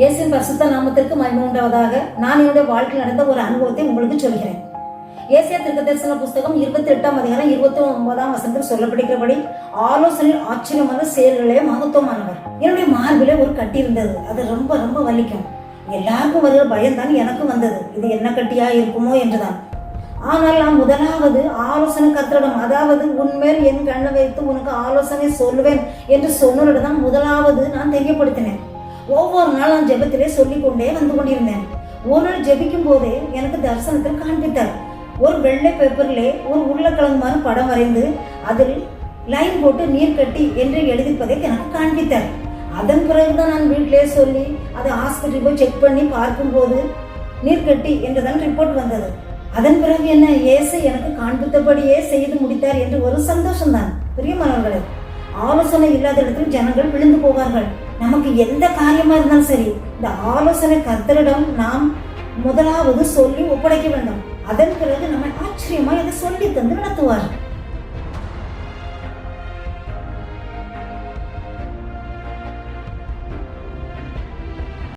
இயேசின் பரிசுத்த நாமத்திற்கு மகிமை உண்டாவதாக நான் என்னுடைய வாழ்க்கையில் நடந்த ஒரு அனுபவத்தை உங்களுக்கு சொல்கிறேன். ஏசிய திருக்க தரிசன புஸ்தகம் இருபத்தி எட்டாம் அதிகாரம் இருபத்தி ஒன்பதாம் வசனத்தில் சொல்லப்படுகிறபடி ஆலோசனையில் ஆச்சரியமான செயல்களே மகத்துவமானவர். என்னுடைய மார்பிலே ஒரு கட்டி இருந்தது. அது ரொம்ப ரொம்ப வலிக்கும். எல்லாருக்கும் வருகிற பயம் தான் எனக்கும் வந்தது. இது என்ன கட்டியா இருக்குமோ என்றுதான். ஆனால் நான் முதலாவது ஆலோசனை கர்த்தரிடம் அதாவது உண்மையில் என் கண்ணை வைத்து உனக்கு ஆலோசனை சொல்லுவேன் என்று சொன்னதுடன் தான் முதலாவது நான் தெரியப்படுத்தினேன். ஒவ்வொரு நாள் நான் ஜெபத்திலே சொல்லி கொண்டே வந்து கொண்டிருந்தேன். ஒரு நாள் ஜெபிக்கும் போதே எனக்கு தரிசனத்தில் காண்பித்தார். ஒரு வெள்ளை பேப்பரிலே ஒரு உருளைக்கிழங்கு மாதிரி படம் வரைந்து அதில் லைன் போட்டு நீர் கட்டி என்று எழுதிப்பதை எனக்கு காண்பித்தார். அதன் பிறகுதான் நான் வீட்டிலே சொல்லி அதை ஹாஸ்பிட்டல் போய் செக் பண்ணி பார்க்கும்போது நீர்க்கட்டி என்றுதான் ரிப்போர்ட் வந்தது. அதன் பிறகு என்ன ஏசை எனக்கு காண்பித்தபடியே செய்து முடித்தார் என்று ஒரு சந்தோஷம்தான். பிரியமானவர்களே ஆலோசனை இல்லாத இடத்தில் ஜனங்கள் விழுந்து போவார்கள். நமக்கு எந்த காரியமா இருந்தாலும் சரி இந்த ஆலோசனை கர்த்தரிடம் நாம் முதலாவது சொல்லி ஒப்படைக்க வேண்டும். அதன் பிறகு நம்ம ஆச்சரியமா இதை சொல்லி தந்து நடத்துவார்.